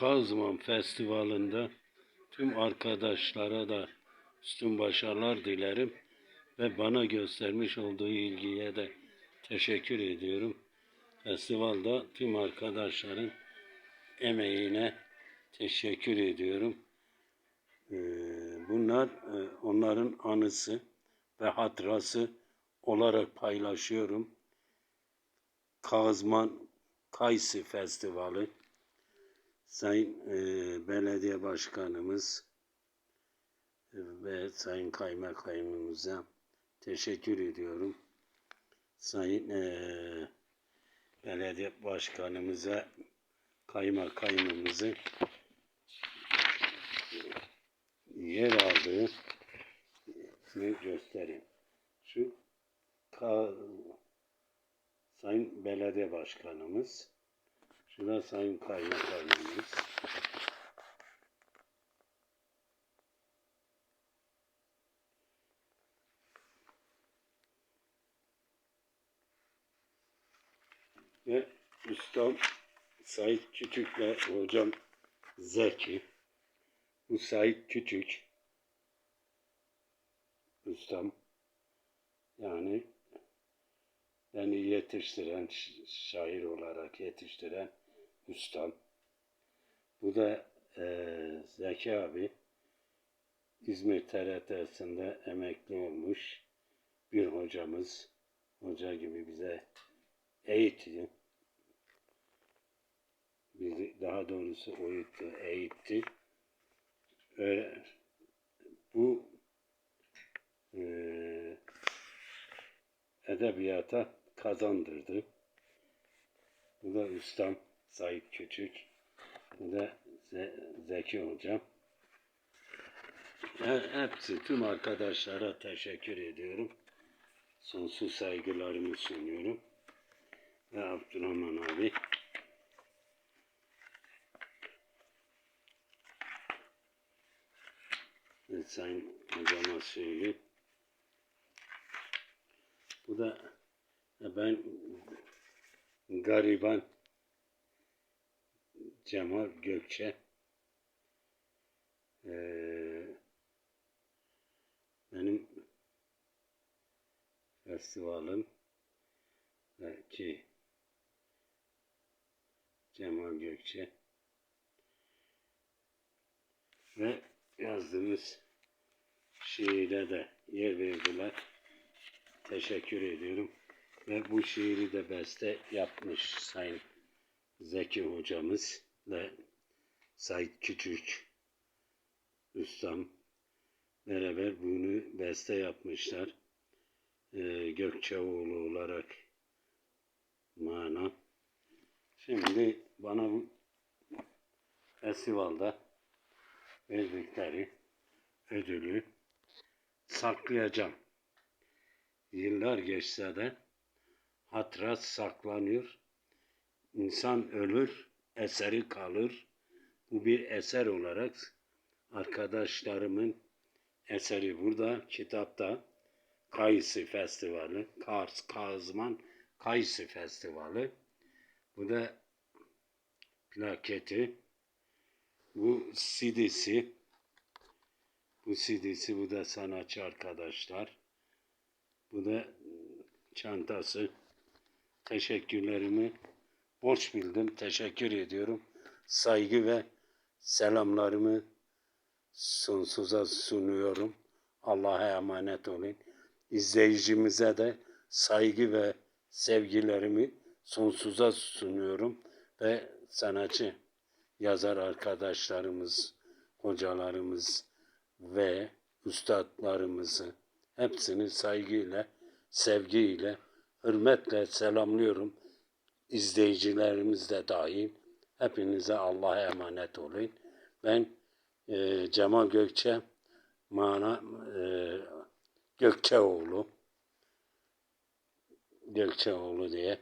Kazman Festivali'nde tüm arkadaşlara da üstün başarılar dilerim ve bana göstermiş olduğu ilgiye de teşekkür ediyorum. Festivalda tüm arkadaşların emeğine teşekkür ediyorum. Ee, Bunlar e, onların anısı ve hatırası olarak paylaşıyorum. Kazman Kayısı Festivali Sayın e, Belediye Başkanımız ve Sayın Kaymakamımıza teşekkür ediyorum. Sayın e, Belediye Başkanımıza, Kaymakamımızı yer aldığı göstereyim. Şu Sayın Belediye Başkanımız, şurada Sayın Kaymakamımız, ve ustam Sait Küçük'le hocam Zeki. Bu Sait Küçük. Ustam. Yani beni yetiştiren, şair olarak yetiştiren ustam. Bu da eee Zeki abi. İzmir TRT'sinde emekli olmuş bir hocamız. Hoca gibi bize eğitiyor. Bizi daha doğrusu uyuttu, eğitti. Öyle, bu eee edebiyata kazandırdı. Bu da ustam Sait Küçük. Da Ze- Zeki Hocam. He- Hepsi tüm arkadaşlara teşekkür ediyorum. Sonsuz saygılarımı sunuyorum. Ve Abdurrahman abi. Ve Sayın hocama söyleyeyim. Bu da ben gariban Cemal Gökçe Ee, benim festivalim ki Cemal Gökçe ve yazdığımız şiire de yer verdiler. Teşekkür ediyorum. Ve bu şiiri de beste yapmış Sayın Zeki hocamız ve Sait Küçük ustam beraber bunu beste yapmışlar. Ee, Gökçeoğlu olarak mana. Şimdi bana bu festivalda verdikleri ödülü saklayacağım. Yıllar geçse de hatıra saklanıyor. İnsan ölür, eseri kalır. Bu bir eser olarak arkadaşlarımın eseri burada kitapta Kayısı Festivali, Kars Kazman Kayısı Festivali. Bu da plaketi. Bu CD'si. Bu CD'si bu da sanatçı arkadaşlar. Bu da çantası. Teşekkürlerimi borç bildim. Teşekkür ediyorum. Saygı ve selamlarımı sonsuza sunuyorum. Allah'a emanet olun. İzleyicimize de saygı ve sevgilerimi sonsuza sunuyorum ve sanatçı yazar arkadaşlarımız, hocalarımız ve üstadlarımızı hepsini saygıyla, sevgiyle, hürmetle selamlıyorum. İzleyicilerimiz de dahil. Hepinize Allah'a emanet olun. Ben e, Cemal Gökçe, mana e, Gökçeoğlu, Gökçeoğlu diye